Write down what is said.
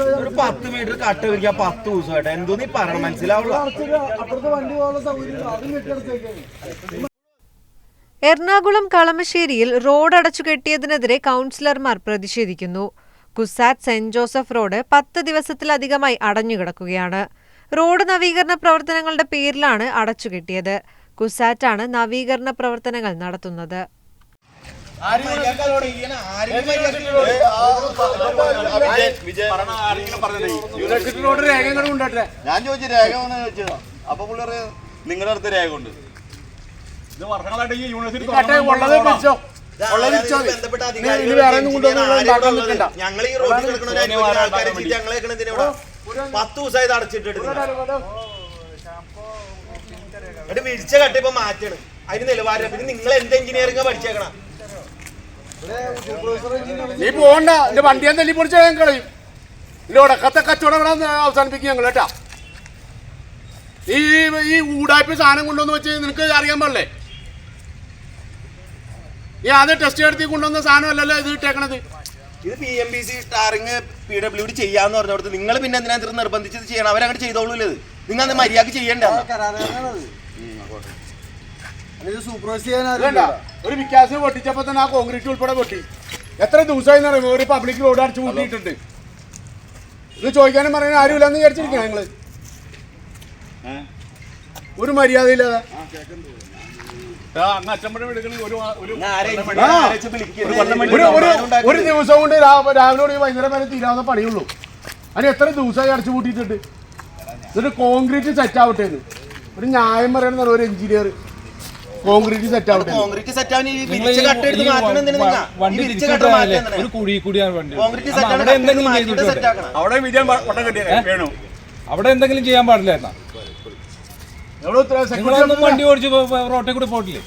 ഒരു പത്ത് metre cut വിരിക്കാൻ പത്ത് ദിവസമായിട്ട് എന്തോ നീ പറയണം മനസ്സിലാവുള്ള. എറണാകുളം കളമശ്ശേരിയിൽ റോഡ് അടച്ചുകെട്ടിയതിനെതിരെ കൗൺസിലർമാർ പ്രതിഷേധിക്കുന്നു. കുസാറ്റ് സെന്റ് ജോസഫ് റോഡ് പത്ത് ദിവസത്തിലധികമായി അടഞ്ഞുകിടക്കുകയാണ്. റോഡ് നവീകരണ പ്രവർത്തനങ്ങളുടെ പേരിലാണ് അടച്ചുകെട്ടിയത് കുസാറ്റാണ് നവീകരണ പ്രവർത്തനങ്ങൾ നടത്തുന്നത്. യൂണിവേഴ്സിറ്റി റോഡ് രേഖകളും ഉണ്ടട്ടെ ഞാൻ ചോദിച്ചു രേഖ ഒന്ന് ചോദിച്ചതാ അപ്പൊ പുള്ളി പറയാ നിങ്ങളുടെ അടുത്ത് രേഖ ഉണ്ട് ഇത് വർഷങ്ങളായിട്ട് ഈ യൂണിവേഴ്സിറ്റി ഞങ്ങൾ ഈ റോഡിൽ കിടക്കുന്ന ആൾക്കാരെ ഞങ്ങളെ ഇവിടെ പത്ത് ദിവസമായി ഇത് അടച്ചിട്ടിട്ട് എന്നിട്ട് വിരിച്ച കട്ട് ഇപ്പൊ മാറ്റാണ് അതിന് നിലവാരം പിന്നെ നിങ്ങൾ എന്ത് എഞ്ചിനീയറിംഗ് പഠിച്ചേക്കണം നീ പോണ്ട. എന്റെ വണ്ടി ഞാൻ തല്ലി പൊടിച്ച ഞാൻ കളയും. എന്റെ ഉടക്കത്തെ കച്ചവടം ഇവിടെ അവസാനിപ്പിക്കും ഞങ്ങൾ കേട്ടാ. ഈ ഈ ഊടായ്പ സാധനം കൊണ്ടുവന്ന് വെച്ച് നിനക്ക് അറിയാൻ പാടില്ലേ? ഈ ആദ്യം ടെസ്റ്റ് നടത്തി കൊണ്ടുവന്ന സാധനം അല്ലല്ലോ ഇത് ഇട്ടേക്കണത്. ഇത് P M B C steering P W D ചെയ്യാന്ന് പറഞ്ഞോടത്ത് നിങ്ങൾ പിന്നെ എന്തിനാ നിർബന്ധിച്ചത് നിർബന്ധിച്ച് ഇത്? ചെയ്യണം അവരങ്ങോട്ട് ചെയ്തോളൂ ഇത് നിങ്ങൾ അത് മര്യാദയ്ക്ക് ചെയ്യണ്ടത് സൂപ്പർവൈസ് ചെയ്യാൻ ഒരു വിക്കാസിന് പൊട്ടിച്ചപ്പോ തന്നെ ആ കോൺക്രീറ്റ് ഉൾപ്പെടെ പൊട്ടി. എത്ര ദിവസമായി അറിയുമോ? ഒരു പബ്ലിക് റോഡ് അടിച്ച് കൂട്ടിയിട്ടുണ്ട് ഇത് ചോദിക്കാനും പറയാനും ആരുമില്ലെന്ന് വിചാരിച്ചിരിക്കണം ഞങ്ങൾ? ഒരു മര്യാദയില്ലാതെ. ഒരു ഒരു ഒരു ദിവസം കൊണ്ട് രാവിലെ വൈകുന്നേരം വരെ തീരാവുന്ന പണിയുള്ളൂ. അതിന് എത്ര ദിവസമായി അടച്ചു കൂട്ടിയിട്ടുണ്ട് എന്നിട്ട് കോൺക്രീറ്റ് സെറ്റ് ആവട്ടെ ഒരു ന്യായം പറയണമെന്നാണ് ഒരു എഞ്ചിനീയർ കോൺക്രീറ്റ് സെറ്റ് ആവട്ടെ. കോൺക്രീറ്റ് സെറ്റ് ആവാൻ ഈ വിരിച്ച കട്ട് എടുത്ത് മാറ്റണം എന്തിനാ? വണ്ടി വിരിച്ച കട്ട് മാറ്റണം ഒരു കുഴി കൂടിയാണ് വണ്ടി. കോൺക്രീറ്റ് അപ്പൊ സെറ്റ് അവിടെ എന്തെങ്കിലും സെറ്റ് ആക്കണം. അവിടെ വിജയം പട്ടം കെട്ടിയ വേണു. അവിടെ എന്തെങ്കിലും ചെയ്യാൻ പാടില്ലായിരുന്ന? നിങ്ങളൊന്നും വണ്ടി ഓടിച്ച് റോട്ടിൽ കൂടി പോയിട്ടില്ലേ?